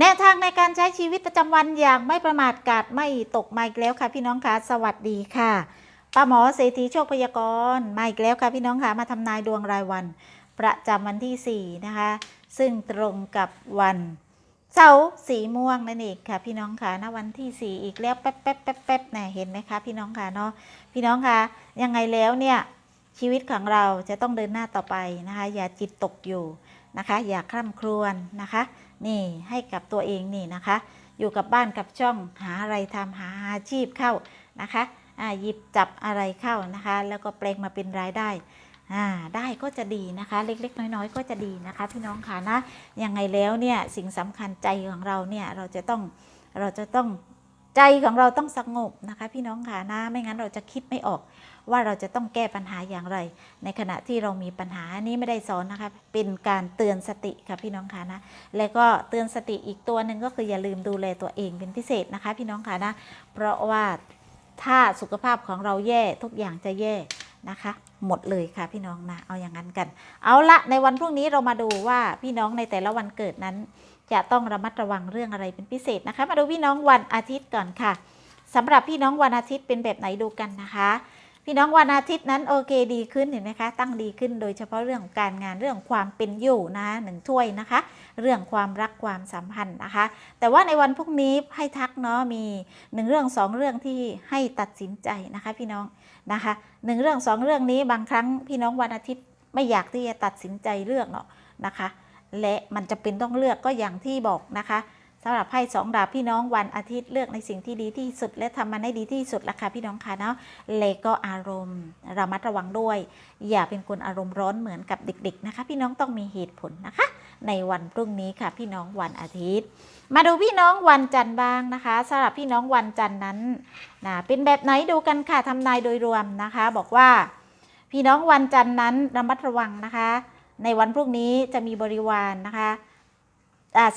แนวทางในการใช้ชีวิตประจำวันอย่างไม่ประมาทกาดไม่ตกมาอีกแล้วค่ะ พี่น้องคะสวัสดีค่ะป้าหมอเศรษฐีโชคพยากรณ์มาอีกแล้วค่ะพี่น้องคะมาทำนายดวงรายวัน ประจำวันที่ 4 นะคะ ซึ่งตรงกับวันเสาร์สีม่วงนั่นเองค่ะ พี่น้องค่ะณวันที่ 4 อีกแล้วแป๊บแป๊บแป๊บแป๊บเนี่ยเห็นไหมคะพี่น้องค่ะเนาะพี่น้องคะยังไงแล้วเนี่ยชีวิตของเราจะต้องเดินหน้าต่อไปนะคะ อย่าจิตตกอยู่นะคะ อย่าคร่ำครวญนะคะนี่ให้กับตัวเองนี่นะคะ อยู่กับบ้านกับช่องหาอะไรทำหาอาชีพเข้านะคะอ่าหยิบจับอะไรเข้านะคะ แล้วก็แปลงมาเป็นรายได้อ่าได้ก็จะดีนะคะ เล็กๆ น้อยๆ ก็จะดีนะคะ พี่น้องค่ะนะยังไงแล้วเนี่ยสิ่งสำคัญใจของเราเนี่ยเราจะต้องเราจะต้อง ใจของเราต้องสงบนะคะ พี่น้องค่ะนะ ไม่งั้นเราจะคิดไม่ออกว่าเราจะต้องแก้ปัญหาอย่างไร ในขณะที่เรามีปัญหาอันนี้ไม่ได้สอนนะคะ เป็นการเตือนสติค่ะพี่น้องค่ะนะ แล้วก็เตือนสติอีกตัวหนึ่งก็คืออย่าลืมดูแลตัวเองเป็นพิเศษนะคะ พี่น้องค่ะนะ เพราะว่าถ้าสุขภาพของเราแย่ทุกอย่างจะแย่นะคะ หมดเลยค่ะพี่น้องนะ เอาอย่างนั้นกัน เอาละในวันพรุ่งนี้เรามาดูว่าพี่น้องในแต่ละวันเกิดนั้น จะต้องระมัดระวังเรื่องอะไรเป็นพิเศษนะคะ มาดูพี่น้องวันอาทิตย์ก่อนค่ะสำหรับพี่น้องวันอาทิตย์เป็นแบบไหนดูกันนะคะ พี่น้องวันอาทิตย์นั้นโอเคดีขึ้นเห็นไหมคะ ตั้งดีขึ้นโดยเฉพาะเรื่องของการงานเรื่องความเป็นอยู่นะหนึ่งถ้วยนะคะ เรื่องความรักความสัมพันธ์นะคะ แต่ว่าในวันพรุ่งนี้ให้ทักเนาะมีหนึ่งเรื่องสองเรื่องที่ให้ตัดสินใจนะคะ พี่น้องนะคะหนึ่งเรื่องสองเรื่องนี้บางครั้งพี่น้องวันอาทิตย์ไม่อยากที่จะตัดสินใจเลือกเนาะนะคะ และมันจะเป็นต้องเลือกก็อย่างที่บอกนะคะสำหรับไพ่สองดาบพี่น้องวันอาทิตย์เลือกในสิ่งที่ดีที่สุด และทำมันให้ดีที่สุดละค่ะพี่น้องค่ะเนาะเลก็อารมณ์ระมัดระวังด้วย อย่าเป็นคนอารมณ์ร้อนเหมือนกับเด็ก ๆนะคะ พี่น้องต้องมีเหตุผลนะคะ ในวันพรุ่งนี้ค่ะ พี่น้องวันอาทิตย์ มาดูพี่น้องวันจันทร์บ้างนะคะสำหรับพี่น้องวันจันทร์นั้นนะเป็นแบบไหนดูกันค่ะทำนายโดยรวมนะคะ บอกว่า พี่น้องวันจันทร์นั้นระมัดระวังนะคะ ในวันพรุ่งนี้จะมีบริวารนนะคะ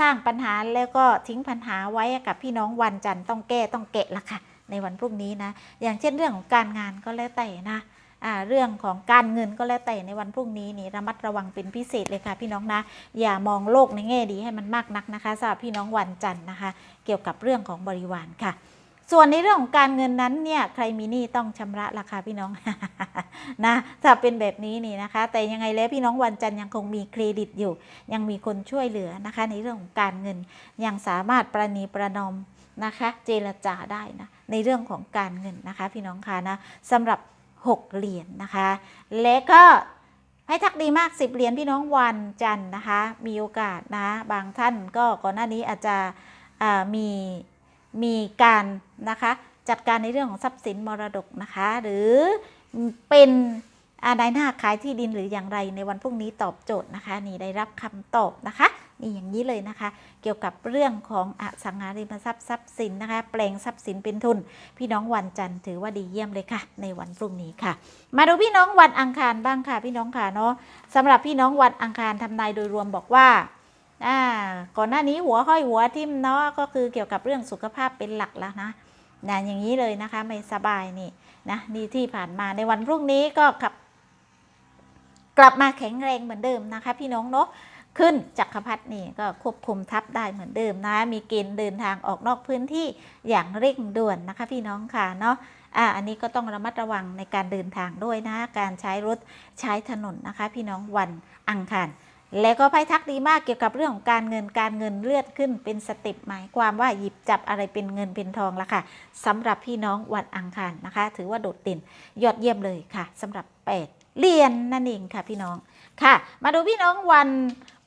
สร้างปัญหาแล้วก็ทิ้งปัญหาไว้กับพี่น้องวันจันทร์ต้องแก้ต้องแกะละค่ะ ในวันพรุ่งนี้นะ อย่างเช่นเรื่องของการงานก็แล้วแต่นะเรื่องของการเงินก็แล้วแต่ในวันพรุ่งนี้นี่ระมัดระวังเป็นพิเศษเลยค่ะพี่น้องนะ อย่ามองโลกในแง่ดีให้มันมากนักนะคะสำหรับพี่น้องวันจันทร์นะคะ เกี่ยวกับเรื่องของบริวารค่ะ ส่วนในเรื่องของการเงินนั้นเนี่ยใครมีหนี้ต้องชำระราคาพี่น้องนะถ้าเป็นแบบนี้นี่นะคะ แต่ยังไงแล้วพี่น้องวันจันทร์ยังคงมีเครดิตอยู่ ยังมีคนช่วยเหลือนะคะ ในเรื่องของการเงินยังสามารถประนีประนอมนะคะ เจรจาได้นะในเรื่องของการเงินนะคะ พี่น้องคะนะสำหรับ 6 เหรียญนะคะ และก็ให้ทักดีมาก 10 เหรียญพี่น้องวันจันทร์นะคะ มีโอกาสนะบางท่านก็ก่อนหน้านี้อาจจะมี มีการนะคะจัดการในเรื่องของทรัพย์สินมรดกนะคะ หรือเป็นอานายหน้าขายที่ดินหรืออย่างไรในวันพรุ่งนี้ตอบโจทย์นะคะ นี่ได้รับคำตอบนะคะนี่อย่างนี้เลยนะคะ เกี่ยวกับเรื่องของอสังหาริมทรัพย์ทรัพย์สินนะคะ แปลงทรัพย์สินเป็นทุน พี่น้องวันจันทร์ถือว่าดีเยี่ยมเลยค่ะ ในวันพรุ่งนี้ค่ะ มาดูพี่น้องวันอังคารบ้างค่ะ พี่น้องค่ะเนาะสำหรับพี่น้องวันอังคารทำนายโดยรวมบอกว่า อ่าก่อนหน้านี้หัวห้อยหัวทิ่มเนาะก็คือเกี่ยวกับเรื่องสุขภาพเป็นหลักแล้วนะนะอย่างนี้เลยนะคะไม่สบายนี่นะนี่ที่ผ่านมาในวันพรุ่งนี้ก็กลับ กลับมาแข็งแรงเหมือนเดิมนะคะ พี่น้องเนาะขึ้นจักรพรรดินี่ก็ควบคุมทัพได้เหมือนเดิมนะ มีเกณฑ์เดินทางออกนอกพื้นที่อย่างเร่งด่วนนะคะ พี่น้องค่ะเนาะอ่าอันนี้ก็ต้องระมัดระวังในการเดินทางด้วยนะ การใช้รถใช้ถนนนะคะ พี่น้องวันอังคาร และก็ไพ่ทักดีมากเกี่ยวกับเรื่องของการเงินการเงินเลือดขึ้นเป็นสเต็ปหมายความว่าหยิบจับอะไรเป็นเงินเป็นทองละค่ะสำหรับพี่น้องวันอังคารนะคะ ถือว่าโดดเด่นยอดเยี่ยมเลยค่ะสำหรับ 8เรียนนั่นเองค่ะพี่น้องค่ะ มาดูพี่น้องวัน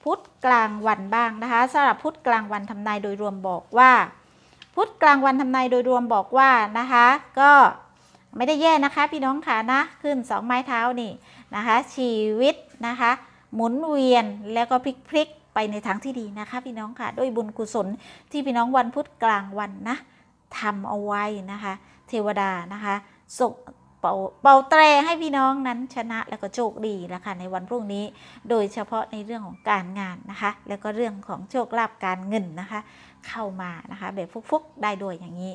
พุธกลางวันบ้างนะคะสำหรับพุธกลางวันทำนายโดยรวมบอกว่า พุธกลางวันทำนายโดยรวมบอกว่านะคะ ก็ไม่ได้แย่นะคะ พี่น้องค่ะนะขึ้นสองไม้เท้านี่นะคะ ชีวิตนะคะ หมุนเวียนแล้วก็พลิกพลิกไปในทางที่ดีนะคะ พี่น้องค่ะ ด้วยบุญกุศลที่พี่น้องวันพุธกลางวันนะทำเอาไว้นะคะ เทวดานะคะส่งเป่าเป่าแตรให้พี่น้องนั้นชนะแล้วก็โชคดีแล้วค่ะในวันพรุ่งนี้ โดยเฉพาะในเรื่องของการงานนะคะ แล้วก็เรื่องของโชคลาภการเงินนะคะ เข้ามานะคะ แบบฟุกๆได้ด้วยอย่างนี้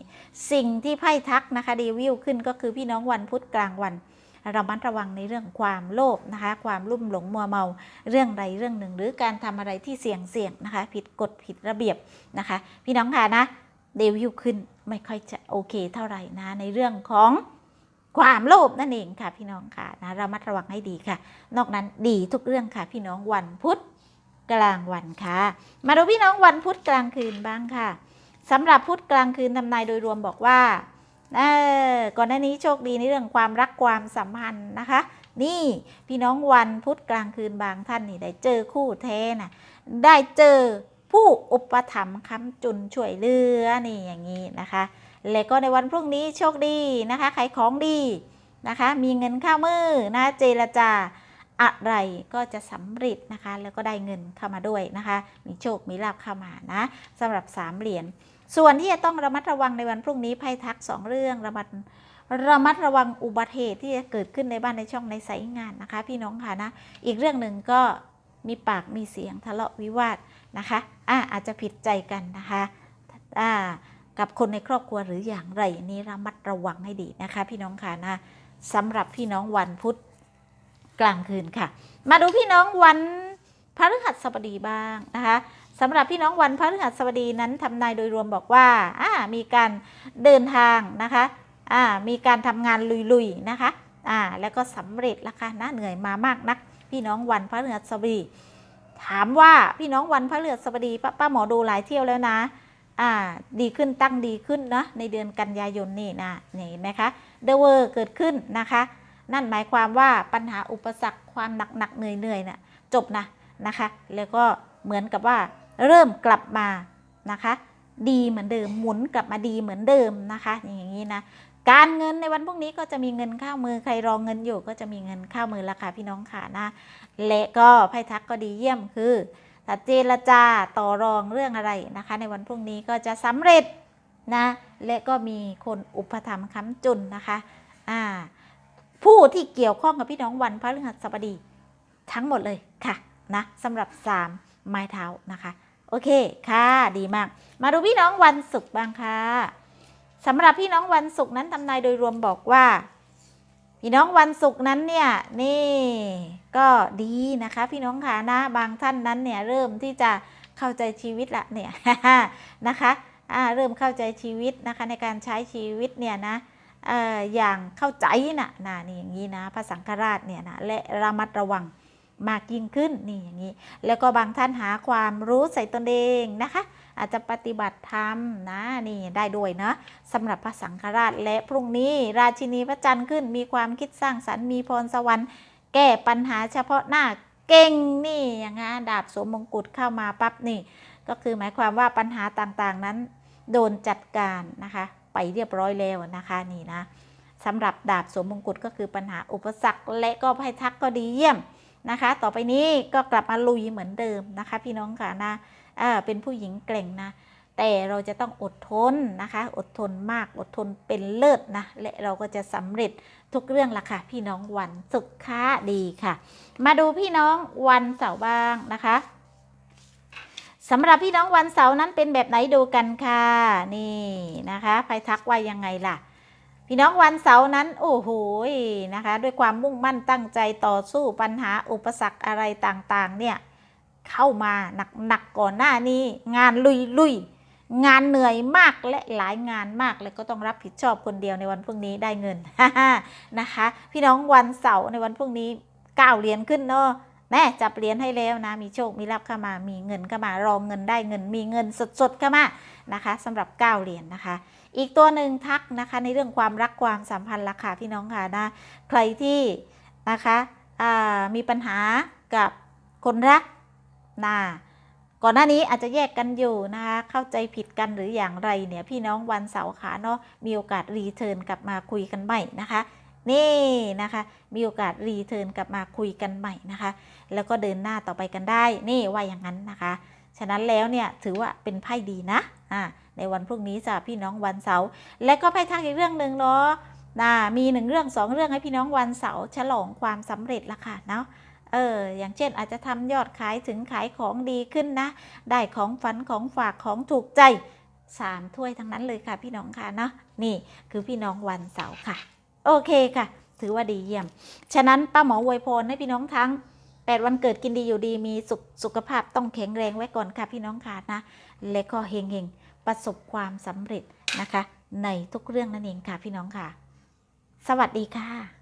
สิ่งที่ไพ่ทักนะคะดีวิวขึ้นก็คือพี่น้องวันพุธกลางวัน ระมัดระวังในเรื่องความโลภนะคะ ความลุ่มหลงมัวเมาเรื่องใดเรื่องหนึ่ง หรือการทำอะไรที่เสี่ยงเสี่ยงนะคะ ผิดกฎผิดระเบียบนะคะ พี่น้องค่ะนะเดวิวขึ้นไม่ค่อยจะโอเคเท่าไหร่นะในเรื่องของความโลภนั่นเองค่ะพี่น้องค่ะนะระมัดระวังให้ดีค่ะ นอกนั้นดีทุกเรื่องค่ะ พี่น้องวันพุธกลางวันค่ะ มาดูพี่น้องวันพุธกลางคืนบ้างค่ะสำหรับพุธกลางคืนทำนายโดยรวมบอกว่า ก่อนหน้านี้โชคดีในเรื่องความรักความสัมพันธ์นะคะ นี่พี่น้องวันพุธกลางคืนบางท่านนี่ได้เจอคู่แท้น่ะได้เจอผู้อุปถัมภ์ค้ำจุนช่วยเหลือนี่อย่างนี้นะคะ และก็ในวันพรุ่งนี้โชคดีนะคะขายของดีนะคะ มีเงินเข้ามือนะเจรจาอะไรก็จะสำเร็จนะคะ แล้วก็ได้เงินเข้ามาด้วยนะคะ มีโชคมีลาภเข้ามานะสำหรับสามเหรียญ ส่วนที่จะต้องระมัดระวังในวันพรุ่งนี้ไพ่ทักสองเรื่องระมัดระมัดระวังอุบัติเหตุที่จะเกิดขึ้นในบ้านในช่องในสายงานนะคะ พี่น้องค่ะนะ อีกเรื่องหนึ่งก็มีปากมีเสียงทะเลาะวิวาทนะคะอ่าอาจจะผิดใจกันนะคะอ่ากับคนในครอบครัวหรืออย่างไรนนี้ระมัดระวังให้ดีนะคะ พี่น้องค่ะนะสำหรับพี่น้องวันพุธกลางคืนค่ะ มาดูพี่น้องวันพฤหัสบดีบ้างนะคะ สำหรับพี่น้องวันพฤหัสบดีนั้นทำนายโดยรวมบอกว่าอ่ามีการเดินทางนะคะอ่ามีการทำงานลุยๆนะคะอ่าแล้วก็สำเร็จล้วค่ะนะเหนื่อยมามากนัก พี่น้องวันพฤหัสบดี ถามว่าพี่น้องวันพฤหัสบดีป้าป้าหมอดูหลายเที่ยวแล้วนะอ่าดีขึ้นตั้งดีขึ้นนะในเดือนกันยายนนี่นะนี่เห็นไหมคะเดเวอร์เกิดขึ้นนะคะ นั่นหมายความว่าปัญหาอุปสรรคความหนักหนักเหนื่อยเหนื่อยๆน่ะจบนะนะคะ แล้วก็เหมือนกับว่า เริ่มกลับมานะคะ ดีเหมือนเดิมหมุนกลับมาดีเหมือนเดิมนะคะ อย่างนี้นะการเงินในวันพรุ่งนี้ก็จะมีเงินเข้ามือใครรองเงินอยู่ก็จะมีเงินเข้ามือราคาพี่น้องค่ะนะและก็ไพ่ทักก็ดีเยี่ยมคือถ้าเจรจาต่อรองเรื่องอะไรนะคะ ในวันพรุ่งนี้ก็จะสำเร็จนะและก็มีคนอุปถัมภ์ค้ำจุนนะคะอ่าผู้ที่เกี่ยวข้องกับพี่น้องวันพระฤหัสบดีทั้งหมดเลยค่ะนะสำหรับ 3 ไม้เท้านะคะ โอเคค่ะ ดีมาก มาดูพี่น้องวันศุกร์บ้างค่ะสำหรับพี่น้องวันศุกร์นั้นทำนายโดยรวมบอกว่า พี่น้องวันศุกร์นั้นเนี่ยนี่ก็ดีนะคะ พี่น้องค่ะนะบางท่านนั้นเนี่ยเริ่มที่จะเข้าใจชีวิตละเนี่ยนะคะเริ่มเข้าใจชีวิตนะคะในการใช้ชีวิตเนี่ยนะเอ่ออย่างเข้าใจนะนะนี่อย่างนี้นะพระสังฆราชเนี่ยนะและระมัดระวัง มากยิ่งขึ้นนี่อย่างนี้ แล้วก็บางท่านหาความรู้ใส่ตนเองนะคะ อาจจะปฏิบัติธรรมนะนี่ได้ด้วยนะสำหรับพระสังฆราชและพรุ่งนี้ราชินีพระจันทร์ขึ้น มีความคิดสร้างสรรค์มีพรสวรรค์ แก้ปัญหาเฉพาะหน้าเก่งนี่อย่างงั้ดาบสวมมงกุฎเข้ามาปั๊บนี่ ก็คือหมายความว่าปัญหาต่างๆนั้น โดนจัดการนะคะ ไปเรียบร้อยแล้วนะคะนี่นะสำหรับดาบสวมมงกุฎก็คือปัญหาอุปสรรคและก็ไพ่ทักก็ดีเยี่ยม นะคะ ต่อไปนี้ก็กลับมาลุยเหมือนเดิมนะคะ พี่น้องค่ะนะอ่าเป็นผู้หญิงเก่งนะ แต่เราจะต้องอดทนนะคะ อดทนมาก อดทนเป็นเลิศนะ และเราก็จะสำเร็จทุกเรื่องละค่ะ พี่น้องวันสุขค้าดีค่ะ มาดูพี่น้องวันเสาร์บ้างนะคะสำหรับพี่น้องวันเสาร์นั้นเป็นแบบไหนดูกันค่ะ นี่นะคะไพทักว่ายังไงล่ะ พี่น้องวันเสาร์นั้น โอ้โหนะคะ ด้วยความมุ่งมั่นตั้งใจต่อสู้ปัญหาอุปสรรคอะไรต่างๆ เนี่ย เข้ามาหนักๆก่อนหน้านี้ งานลุยๆ งานเหนื่อยมากและหลายงานมาก และก็ต้องรับผิดชอบคนเดียวในวันพรุ่งนี้ได้เงินนะคะ พี่น้องวันเสาร์ในวันพรุ่งนี้ก้าวเรียญขึ้นเนาะ แน่จับเหรียญให้แล้วนะ มีโชค มีลาภเข้ามา มีเงินเข้ามารองเงินได้เงิน มีเงินสดๆเข้ามานะคะสำหรับก้าเหรียญนะคะ อีกตัวหนึ่งทักนะคะในเรื่องความรักความสัมพันธ์ราคาพี่น้องค่ะนะใครที่นะคะมีปัญหากับคนรักนะก่อนหน้านี้อาจจะแยกกันอยู่นะคะเข้าใจผิดกันหรืออย่างไรเนี่ยพี่น้องวันเสาร์ขาเนาะมีโอกาสรีเทิร์นกลับมาคุยกันใหม่นะคะ นี่นะคะ มีโอกาสรีเทิร์นกลับมาคุยกันใหม่นะคะ แล้วก็เดินหน้าต่อไปกันได้ นี่ว่าอย่างนั้นนะคะ ฉะนั้นแล้วเนี่ยถือว่าเป็นไพ่ดีนะอ่าในวันพรุ่งนี้จ้ะพี่น้องวันเสาร์และก็ไพ่ทักอีกเรื่องหนึ่งเนาะนะมีหนึ่งเรื่องสองเรื่องให้พี่น้องวันเสาร์ฉลองความสำเร็จละค่ะเนาะเออ อย่างเช่นอาจจะทำยอดขายถึงขายของดีขึ้นนะ ได้ของฝันของฝากของถูกใจสามถ้วยทั้งนั้นเลยค่ะพี่น้องค่ะเนาะนี่คือพี่น้องวันเสาร์ค่ะ โอเคค่ะ ถือว่าดีเยี่ยม ฉะนั้นป้าหมออวยพรให้พี่น้องทั้ง8วันเกิดกินดีอยู่ดีมีสุขสุขภาพต้องแข็งแรงไว้ก่อนค่ะพี่น้องค่ะนะ และก็เฮงเฮงประสบความสำเร็จนะคะ ในทุกเรื่องนั่นเองค่ะพี่น้องค่ะ สวัสดีค่ะ